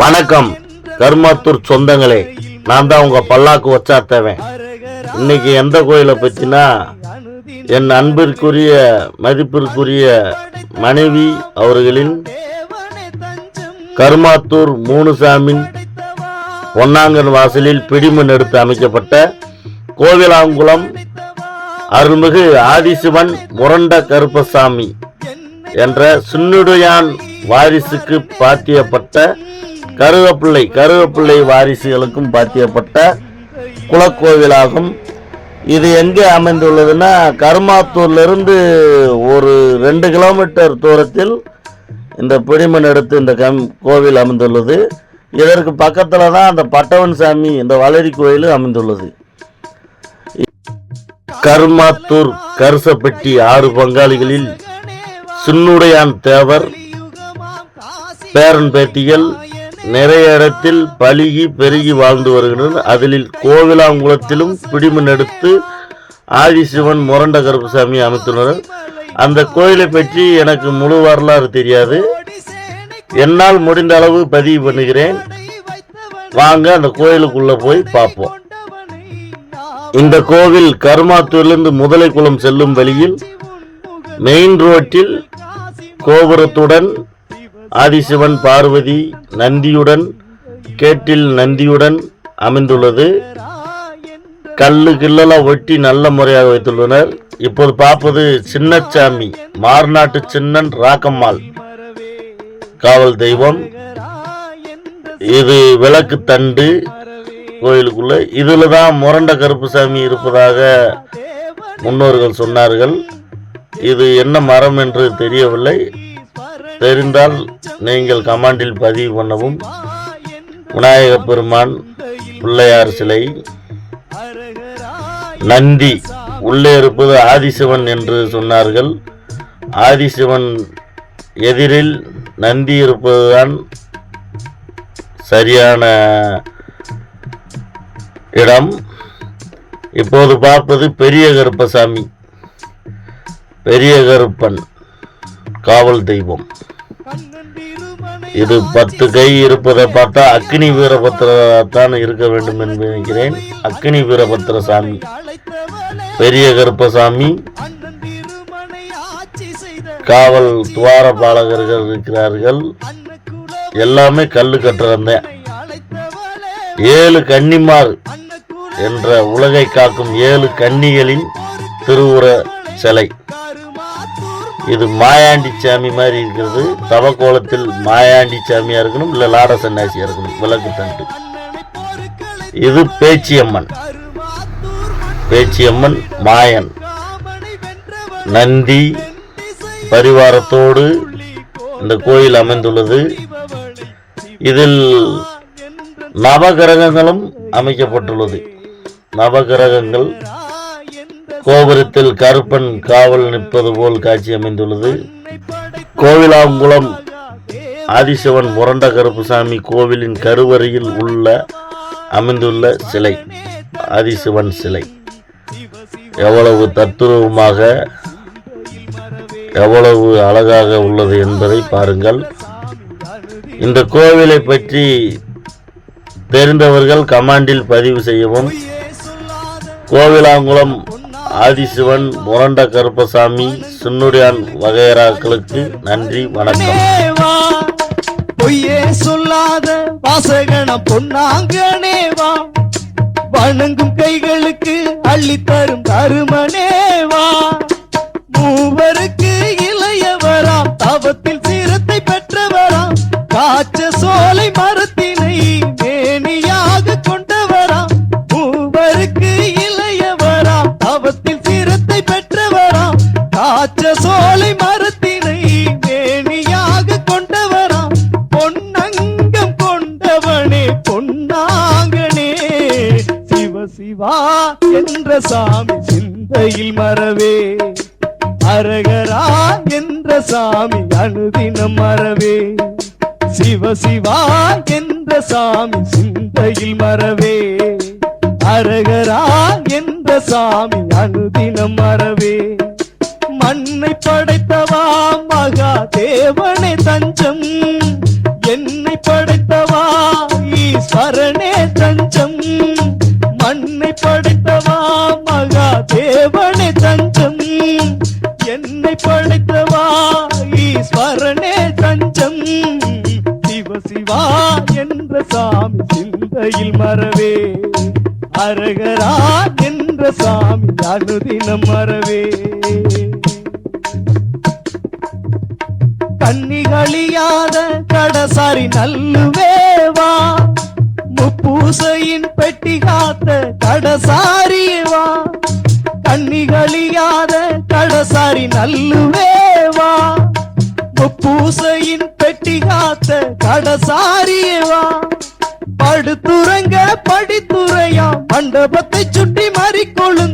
வணக்கம் கருமாத்தூர் சொந்தங்களே. நான் தான் உங்க பல்லாக்கு வச்சாத்தவன் இன்னைக்கு எந்த கோயிலை பற்றினா என் அன்பிற்குரிய மதிப்பிற்குரிய மனைவி அவர்களின் கருமாத்தூர் மூணுசாமின் பொன்னாங்கன் வாசலில் பிடிமண் எடுத்து அமைக்கப்பட்ட கோவிலாங்குளம் அருள்மிகு ஆதிசிவன் முரண்ட கருப்பசாமி என்ற சுன்னுடையான் வாரிசுக்கு பாத்தியப்பட்ட கருவேப்பிள்ளை கருவேப்பிள்ளை வாரிசுகளுக்கும் பாத்தியப்பட்ட குலக்கோவிலாகும். இது எங்கே அமைந்துள்ளதுன்னா கருமாத்தூர்லேருந்து ஒரு ரெண்டு கிலோமீட்டர் தூரத்தில் இந்த பிடிமண் எடுத்து இந்த கம் கோவில் அமைந்துள்ளது. இதற்கு பக்கத்தில் தான் அந்த பட்டவன் சாமி இந்த வளரி கோயில் அமைந்துள்ளது. கருமாத்தூர் கருசப்பட்டி ஆறு பங்காளிகளில் சின்னுடையான் தேவர் பேரன் பேட்டிகள் நிறைய இடத்தில் பழுகி பெருகி வாழ்ந்து வருகின்றனர். அதில் கோவிலாங்குளத்திலும் பிடிமன் எடுத்து ஆதிசிவன் முரண்ட கருப்புசாமி அமைத்துள்ளனர். அந்த கோயிலை பற்றி எனக்கு முழு வரலாறு தெரியாது. என்னால் முடிந்த அளவு பதிவு பண்ணுகிறேன். வாங்க அந்த கோயிலுக்குள்ள போய் பார்ப்போம். இந்த கோவில் கருமாத்தூரிலிருந்து முதலைக்குளம் செல்லும் வழியில் மெயின் ரோட்டில் கோபுரத்துடன் ஆதிசிவன் பார்வதி நந்தியுடன் கேட்டில் நந்தியுடன் அமைந்துள்ளது. கல்லு கில்லெல்லாம் ஒட்டி நல்ல முறையாக வைத்துள்ளனர். இப்போது பார்ப்பது சின்னச்சாமி மார்நாட்டு சின்னன் ராக்கம்மாள். காவல் தெய்வம். இது விளக்கு தண்டு கோயிலுக்குள்ள. இதில் தான் முரண்ட கருப்புசாமி இருப்பதாக முன்னோர்கள் சொன்னார்கள். இது என்ன மரம் என்று தெரியவில்லை. தெரிந்தால் நீங்கள் கமாண்டில் பதிவு பண்ணவும். விநாயக பெருமான் பிள்ளையார் சிலை. நந்தி உள்ளே இருப்பது ஆதிசிவன் என்று சொன்னார்கள். ஆதிசிவன் எதிரில் நந்தி இருப்பதுதான் சரியான இடம். இப்போது பார்ப்பது பெரிய கருப்பசாமி பெரிய கருப்பன் காவல் தெய்வம். இது பத்து கை இருப்பதை பார்த்தா அக்னி வீரபத்திரத்தான் இருக்க வேண்டும் என்று நினைக்கிறேன். அக்னி வீரபத்திர சாமி பெரிய கருப்பசாமி. காவல் துவார பாலகர்கள் இருக்கிறார்கள். எல்லாமே கல்லு கட்டுறந்தேன் ஏழு கன்னிமார் என்ற உலகை காக்கும் ஏழு கன்னிகளின் திருவுர சிலை. இது மாயாண்டி சாமி மாதிரி இருக்கிறது. தவக்கோலத்தில் மாயாண்டி சாமியாக இருக்கணும் இல்லை லாட சன்னியாசியாக இருக்கணும். விளக்கு தண்டு. இது பேச்சியம்மன். பேச்சியம்மன் மாயன். நந்தி பரிவாரத்தோடு இந்த கோயில் அமைந்துள்ளது. இதில் நவகிரகங்களும் அமைக்கப்பட்டுள்ளது. நவகிரகங்கள் கோபுரத்தில் கருப்பன் காவல் நிற்பது போல் காட்சி அமைந்துள்ளது. கோவிலாங்குளம் ஆதிசிவன் முரண்ட கருப்புசாமி கோவிலின் கருவறையில் உள்ள அமைந்துள்ள சிலை ஆதிசிவன் சிலை. எவ்வளவு தத்துருவமாக எவ்வளவு அழகாக உள்ளது என்பதை பாருங்கள். இந்த கோவிலை பற்றி தெரிந்தவர்கள் கமாண்டில் பதிவு செய்யவும். கோவிலாங்குளம் ஆதிசிவன் முரண்ட கருப்பசாமி சுன்னுரியான் வகையராக்களுக்கு நன்றி வணக்கம். பொய்யே சொல்லாத வாசகன பொன்னாங்கனேவா வணங்கும் கைகளுக்கு அள்ளி தரும் தருமனேவா மூவருக்கு இளையவராம் தவத்தில் சீரத்தை பெற்றவராம் காய்ச்ச மரத்தினை மேனியாக கொண்டவராம் பொன்னங்கம் கொண்டவனே பொன்னாங்கனே. சிவ சிவா என்ற சாமி சிந்தையில் மறவே. அரகரா என்ற சாமி அனுதினம் மறவே. சிவ சிவா என்ற சாமி சிந்தையில் மறவே. அரகரா என்ற சாமி அனுதினம் மறவே. என்னை படைத்தவா மகா தேவனே தஞ்சம்? என்னை படைத்தவா ஈஸ்வரனே தஞ்சம்? மண்ணை படைத்தவா மகா தேவனே தஞ்சம்? என்னை படைத்தவா ஈஸ்வரனே தஞ்சம்? சிவ சிவா என்ற சாமி சிந்தையில் மறவே அரகரா என்ற சாமி அனுதினம் மறவே. கன்னிகளியாத கடசாரி நல்லுவேவா முப்பூசையின் பெட்டி காத்த கடசாரியவா கன்னிகளியாத கடசாரி நல்லுவேவா முப்பூசையின் பெட்டி காத்த கடசாரியவா படுத்துறங்க படித்துறையா மண்டபத்தை சுட்டி மறிக்கொழுந்த